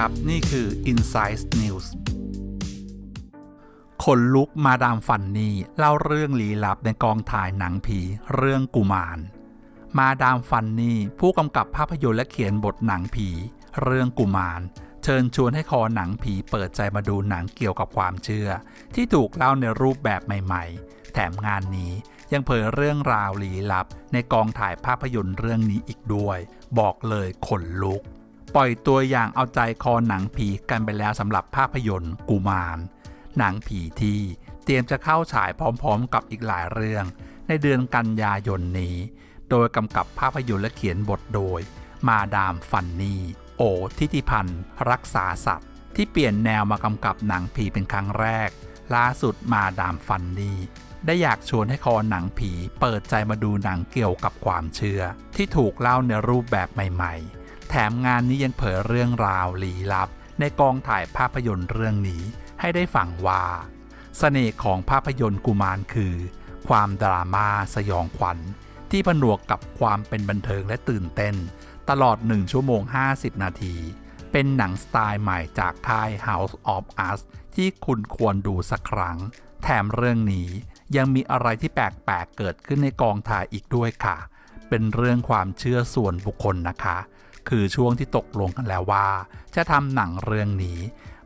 ครับ นี่คือ Insight News คนลุกมาดามฟันนี่เล่าเรื่องลี้ลับในกองถ่ายหนังผีเรื่องกุมาร มาดามฟันนี่ผู้กำกับภาพยนตร์และเขียนบทหนังผี เรื่องกุมารเชิญชวนให้คอหนังผีเปิดใจมาดูหนังเกี่ยวกับความเชื่อ ที่ถูกเล่าในรูปแบบใหม่ ๆ แถมงานนี้ยังเผยเรื่องราวลี้ลับในกองถ่ายภาพยนตร์เรื่องนี้อีกด้วย บอกเลยขนลุก ปล่อยตัวอย่างเอาใจคอหนังผีกันไปแล้วสำหรับภาพยนตร์กุมาร หนังผีที่เตรียมจะเข้าฉายพร้อมๆ กับอีกหลายเรื่อง ในเดือนกันยายนนี้ โดยกำกับภาพยนตร์และเขียนบทโดย มาดามฟันนี่ โอทิติพันธ์รักษาสัตว์ ที่เปลี่ยนแนวมากำกับหนังผีเป็นครั้งแรก ล่าสุดมาดามฟันนี่ได้อยากชวนให้คอหนังผีเปิดใจมาดูหนังเกี่ยวกับความเชื่อ ที่ถูกเล่าในรูปแบบใหม่ ๆ แถมงานนี้ยังเผยเรื่องราวลี้ลับ ในกองถ่ายภาพยนตร์เรื่องนี้ให้ได้ฟังว่าเสน่ห์ของภาพยนตร์กุมารคือ ความดราม่าสยองขวัญ ที่ผนวกกับความเป็นบันเทิงและตื่นเต้น ตลอด 1 ชั่วโมง 50 นาที เป็นหนังสไตล์ใหม่จากค่าย House of Us ที่คุณควรดูสักครั้ง แถมเรื่องนี้ยังมีอะไรที่แปลกๆเกิดขึ้นในกองถ่ายอีกด้วยค่ะ เป็นเรื่องความเชื่อส่วนบุคคลนะคะ คือช่วงที่ตกลงกันแล้วว่า จะทำหนังเรื่องนี้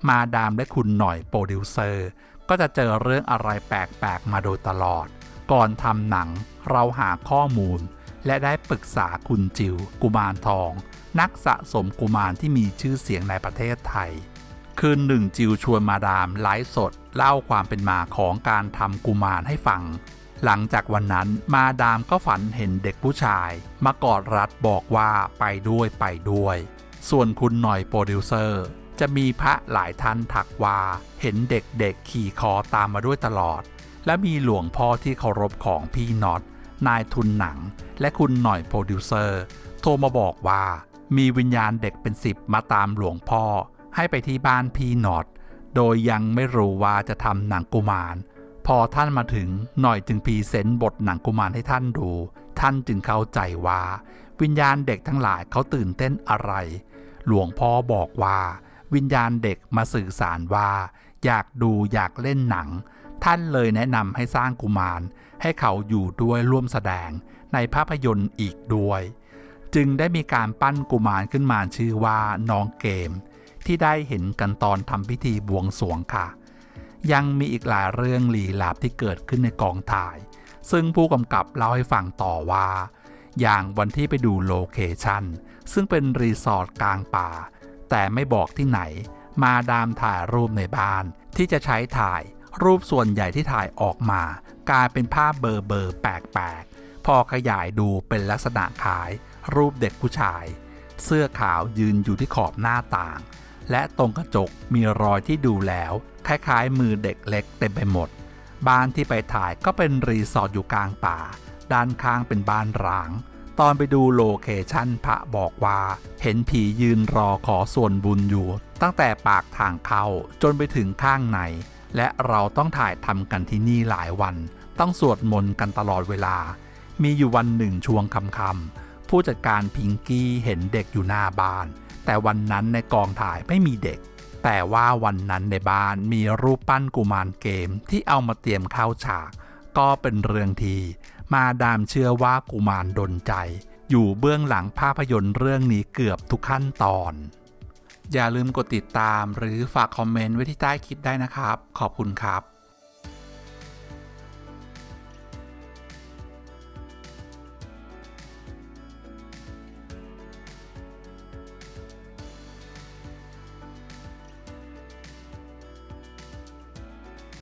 มาดามและคุณหน่อยโปรดิวเซอร์ก็จะเจอเรื่องอะไรแปลกๆมาโดยตลอด ก่อนทำหนังเราหาข้อมูล และได้ปรึกษาคุณจิว กุมารทอง นักสะสมกุมารที่มีชื่อเสียงในประเทศไทย คืนหนึ่งจิวชวนมาดามไลฟ์สด เล่าความเป็นมาของการทำกุมารให้ฟัง หลังจากวันนั้นมาดามก็ฝันเห็นเด็กผู้ชาย มากอดรัดบอกว่าไปด้วยไปด้วย ส่วนคุณหน่อยโปรดิวเซอร์ จะมีพระหลายท่านทักว่าเห็นเด็กๆขี่คอตามมาด้วยตลอด และมีหลวงพ่อที่เคารพของพี่น็อตนายทุนหนัง และคุณหน่อยโปรดิวเซอร์ โทรมาบอกว่า มีวิญญาณเด็กเป็นสิบมาตามหลวงพ่อ ให้ไปที่บ้านพี่น็อตโดยยังไม่รู้ว่าจะทำหนังกุมาร พอท่านมาถึงหน่อยจึงพรีเซนต์บทหนังกุมารให้ท่านดู ท่านจึงเข้าใจว่า วิญญาณเด็กทั้งหลายเขาตื่นเต้นอะไร หลวงพ่อบอกว่า วิญญาณเด็กมาสื่อสารว่า อยากดูอยากเล่นหนัง ท่านเลยแนะนำให้สร้างกุมาร ให้เขาอยู่ด้วยร่วมแสดงในภาพยนตร์อีกด้วย จึงได้มีการปั้นกุมารขึ้นมาชื่อว่าน้องเกม ที่ได้เห็นกันตอนทำพิธีบวงสรวงค่ะ ยังมีอีกหลายเรื่องลี้ลับที่เกิดขึ้นในกองถ่าย ซึ่งผู้กำกับเล่าให้ฟังต่อว่า อย่างวันที่ไปดูโลเคชั่นซึ่งเป็นรีสอร์ทกลางป่า แต่ไม่บอกที่ไหน มาดามถ่ายรูปในบ้าน ที่จะใช้ถ่ายรูปส่วนใหญ่ที่ถ่ายออกมา กลายเป็นภาพเบอร์เบอร์แปลกๆ พอขยายดูเป็นลักษณะคล้าย รูปเด็กผู้ชาย เสื้อขาวยืนอยู่ที่ขอบหน้าต่าง และตรงกระจกมีรอยที่ดูแล้ว คล้ายๆ มือเด็กเล็กเต็มไปหมด บ้านที่ไปถ่ายก็เป็นรีสอร์ทอยู่กลางป่า ด้านข้างเป็นบ้านร้าง ตอนไปดูโลเคชั่นพระบอกว่า เห็นผียืนรอขอส่วนบุญอยู่ ตั้งแต่ปากทางเข้าจนไปถึงข้างใน และเราต้องถ่ายทำกันที่นี่หลายวัน ต้องสวดมนต์กันตลอดเวลา มีอยู่วันหนึ่งช่วงค่ำๆผู้จัดการพิงกี้เห็นเด็กอยู่หน้าบ้าน แต่วันนั้นในกองถ่ายไม่มีเด็ก แต่ว่าวันนั้นในบ้านมีรูปปั้นกุมารเกมที่เอามาเตรียมเข้าฉาก ก็เป็นเรื่องที มาดามเชื่อว่ากุมารดนใจ อยู่เบื้องหลังภาพยนตร์เรื่องนี้เกือบทุกขั้นตอน อย่าลืมกดติดตามหรือฝากคอมเมนต์ไว้ที่ใต้คลิปได้นะครับ ขอบคุณครับ